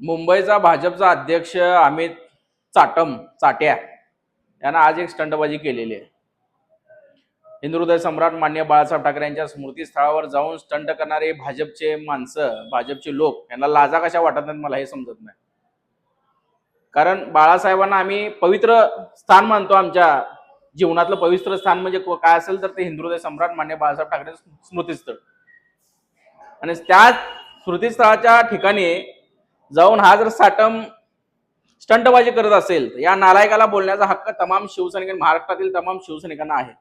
मुंबईचा भाजपचा अध्यक्ष अमित चाटम चाट्या यानं आज एक स्टंटबाजी केलेली आहे. हिंदुहृदय सम्राट मान्य बाळासाहेब ठाकरे यांच्या स्मृतीस्थळावर जाऊन स्टंट करणारे भाजपचे माणसं भाजपचे लोक यांना लाजा कशा वाटत नाहीत मला हे समजत नाही. कारण बाळासाहेबांना आम्ही पवित्र स्थान मानतो आमच्या जीवनातलं पवित्र स्थान म्हणजे काय असेल तर ते हिंदुहृदय सम्राट मान्य बाळासाहेब ठाकरे स्मृतीस्थळ. आणि त्या स्मृतीस्थळाच्या ठिकाणी जाऊन हा जर साटम स्टंटबाजी करत असेल तर या नालायकाला बोलण्याचा हक्क तमाम शिवसैनिक महाराष्ट्रातील तमाम शिवसैनिकांना आहे.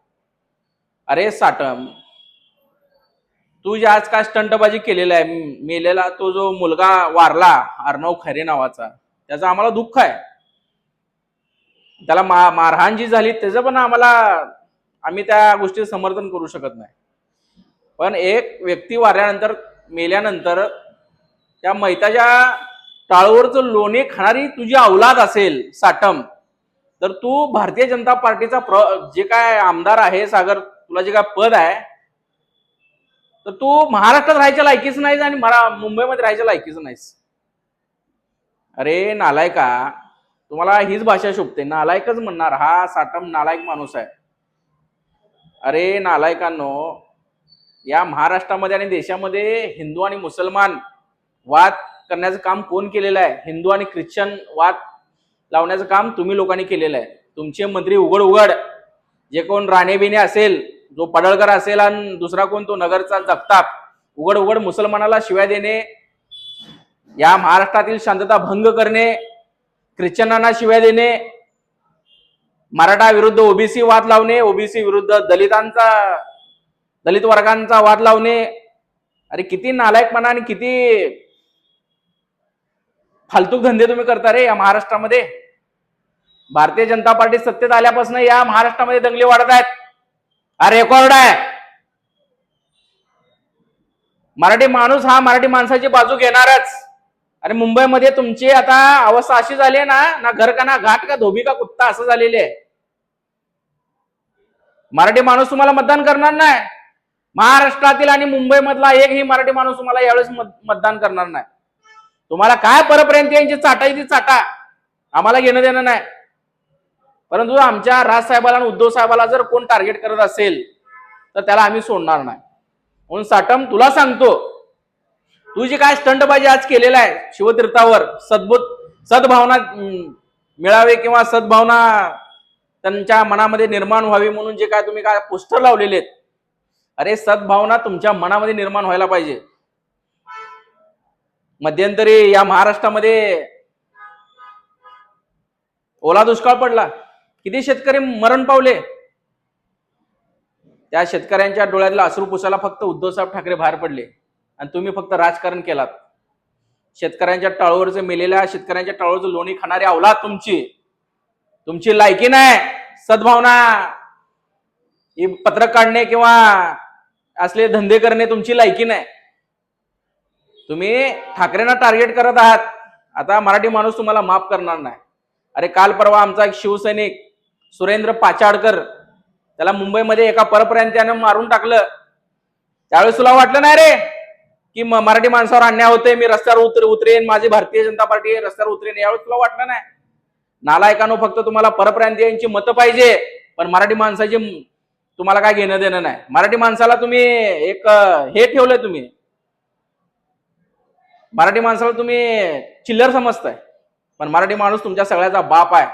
अरे साटम तू जे आज काय स्टंटबाजी केलेला आहे मेलेला तो जो मुलगा वारला अर्णव खरे नावाचा त्याचं आम्हाला दुःख आहे. त्याला मा मारहाण जी झाली त्याचं पण आम्हाला आम्ही त्या गोष्टीचं समर्थन करू शकत नाही. पण एक व्यक्ती वारल्यानंतर मेल्यानंतर त्या मैताच्या टाळूवरचं लोणे खाणारी तुझी अवलाद असेल साटम तर तू भारतीय जनता पार्टीचा प्र जे काय आमदार आहे सागर तुला जे काय पद आहे तर तू महाराष्ट्रात राहायच्या लायकीच नाहीस आणि मरा मुंबईमध्ये राहायच्या लायकीच नाहीस. अरे नालायका तुम्हाला हीच भाषा शोभते. नालायकच म्हणणार हा साटम नालायक माणूस आहे. अरे नालायकांनो या महाराष्ट्रामध्ये आणि देशामध्ये हिंदू आणि मुसलमान वाद करण्याचं काम कोण केलेलं आहे? हिंदू आणि ख्रिश्चन वाद लावण्याचं काम तुम्ही लोकांनी केलेलं आहे. तुमचे मंत्री उघड उघड. जे कोण राणेबिने असेल जो पडळकर असेल आणि दुसरा कोण तो नगरचा जगताप उघड उघड मुसलमानाला शिव्या देणे या महाराष्ट्रातील शांतता भंग करणे ख्रिश्चनांना शिव्या देणे मराठा विरुद्ध ओबीसी वाद लावणे ओबीसी विरुद्ध दलितांचा दलित वर्गांचा वाद लावणे अरे किती नालायकपणा आणि किती फालतूक धंदे तुम्ही करता रे या महाराष्ट्रामध्ये. भारतीय जनता पार्टी सत्तेत आल्यापासून या महाराष्ट्रामध्ये दंगली वाढत आहेत. हा रेकॉर्ड आहे. मराठी माणूस हा मराठी माणसाची बाजू घेणारच. आणि मुंबईमध्ये तुमची आता अवस्था अशी झाली आहे ना ना घर का ना घाट का धोबी का कुत्ता असं झालेले आहे. मराठी माणूस तुम्हाला मतदान करणार नाही. महाराष्ट्रातील आणि मुंबईमधला एकही मराठी माणूस तुम्हाला यावेळेस मतदान करणार नाही. तुम्हाला काय परपर्यंत यांची चाटा ती चाटा. आम्हाला घेणं देणं नाही. परंतु आमच्या राजसाहेबाला आणि उद्धव साहेबाला जर कोण टार्गेट करत असेल तर त्याला आम्ही सोडणार नाही. म्हणून साटम तुला सांगतो तू जी काय स्टंटबाजी आज केलेला आहे शिवतीर्थावर सद्भूत सद्भावना मिळावे किंवा सद्भावना त्यांच्या मनामध्ये निर्माण व्हावी म्हणून जे काय तुम्ही काय पोस्टर लावलेले आहेत अरे सद्भावना तुमच्या मनामध्ये निर्माण व्हायला पाहिजे. मध्यंतरी या महाराष्ट्रामध्ये ओला दुष्काळ पडला. किती शेतकरी मरण पावले? त्या शेतकऱ्यांच्या डोळ्यातला अश्रू पुसायला फक्त उद्धवसाहेब ठाकरे बाहेर पडले. आणि तुम्ही फक्त राजकारण केलात. शेतकऱ्यांच्या टाळूवरचे मेलेल्या शेतकऱ्यांच्या टाळूवरचं लोणी खाणारी अवलाद तुमची. तुमची लायकी नाही सद्भावना. ही पत्रक काढणे किंवा असले धंदे करणे तुमची लायकी नाही. तुम्ही ठाकरेंना टार्गेट करत आहात. आता मराठी माणूस तुम्हाला माफ करणार नाही. अरे काल परवा आमचा एक शिवसैनिक सुरेंद्र पाचाडकर त्याला मुंबईमध्ये एका परप्रांत्यानं मारून टाकलं. त्यावेळेस तुला वाटलं नाही रे की मराठी माणसावर अन्याय होते मी रस्त्यावर उतर उतरेन माझी भारतीय जनता पार्टी रस्त्यावर उतरेन. यावेळेस तुला वाटलं नाही? नालायकानो फक्त तुम्हाला परप्रांतीयांची मतं पाहिजे पण मराठी माणसाची तुम्हाला काय घेणं देणं नाही. मराठी माणसाला तुम्ही एक हे ठेवलंय तुम्ही. मराठी माणसाला तुम्ही चिल्लर समजताय. पण मराठी माणूस तुमच्या सगळ्याचा बाप आहे.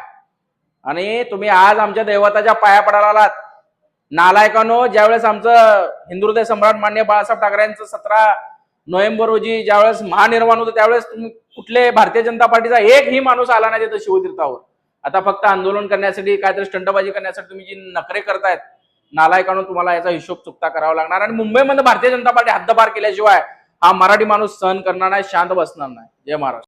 आणि तुम्ही आज आमच्या दैवताच्या पाया पडायला आलात नालायकानो ज्यावेळेस आमचं हिंदुहृदय सम्राट मान्य बाळासाहेब ठाकरेंचं सतरा नोव्हेंबर रोजी ज्यावेळेस महानिर्माण होतं त्यावेळेस तुम्ही कुठले भारतीय जनता पार्टीचा एकही माणूस आला नाही तिथं शिवतीर्थावर. आता फक्त आंदोलन करण्यासाठी काहीतरी स्टंटबाजी करण्यासाठी तुम्ही जी नखरे करतायत नालायकानो तुम्हाला याचा हिशोब चुकता करावा लागणार. आणि मुंबईमध्ये भारतीय जनता पार्टी हद्दपार केल्याशिवाय हा मराठी माणूस सहन करणार नाही शांत बसणार नाही. जय महाराष्ट्र.